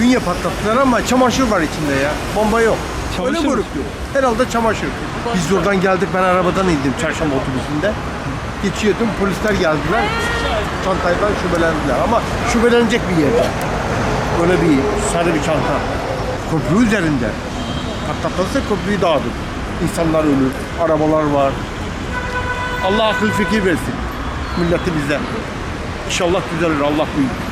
Bünye patlattılar ama çamaşır var içinde ya. Bomba yok. Çamaşır Öyle mı? görünüyor. Herhalde çamaşır. Biz oradan geldik ben arabadan indim çarşamba otobüsünde. Geçiyordum polisler geldiler. Çantaydan şüphelendiler ama şüphelenecek bir yerde. Öyle bir sarı bir çanta. Köprü üzerinde. Patlatılırsa köprüyü dağıdır. İnsanlar ölür, arabalar var. Allah akıl fikir versin. Milleti bize. İnşallah düzelir Allah büyük.